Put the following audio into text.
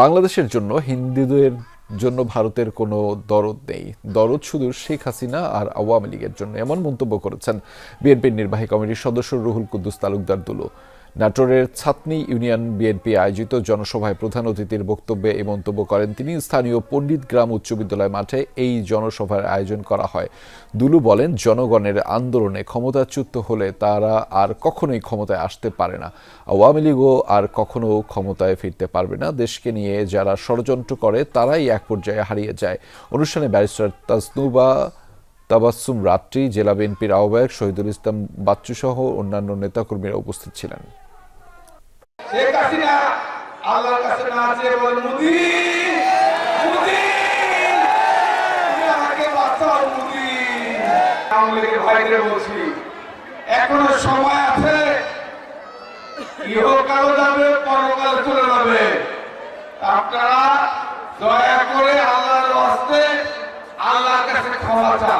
বাংলাদেশের জন্য হিন্দুদের জন্য ভারতের কোনো দরদ নেই। দরদ শুধু শেখ হাসিনা আর আওয়ামী লীগের জন্য। এমন মন্তব্য করেছেন বিএনপির নির্বাহী কমিটির সদস্য রুহুল কুদ্দুস তালুকদার দুলু। নাটোরের ছাতনি ইউনিয়ন বিএনপি আয়োজিত জনসভায় প্রধান অতিথির বক্তব্যে এই মন্তব্য করেন তিনি। স্থানীয় পণ্ডিত গ্রাম উচ্চ বিদ্যালয় মাঠে এই জনসভার আয়োজন করা হয়। দুলু বলেন, জনগণের আন্দোলনে ক্ষমতাচ্যুত হলে তারা আর কখনোই ক্ষমতায় আসতে পারে না। আওয়ামী লীগও আর কখনো ক্ষমতায় ফিরতে পারবে না। দেশকে নিয়ে যারা ষড়যন্ত্র করে, তারাই এক পর্যায়ে হারিয়ে যায়। অনুষ্ঠানে ব্যারিস্টার তাজনুবা তাবাসসুম রাত্রি, জেলা বিএনপির আহ্বায়ক শহীদুল ইসলাম বাচ্চু সহ অন্যান্য নেতাকর্মীরা উপস্থিত ছিলেন। এখনও সময় আছে, ইহকালও যাবে পরকাল চলে যাবে। আপনারা দয়া করে আল্লাহর হস্তে আল্লাহর কাছে ক্ষমা চান।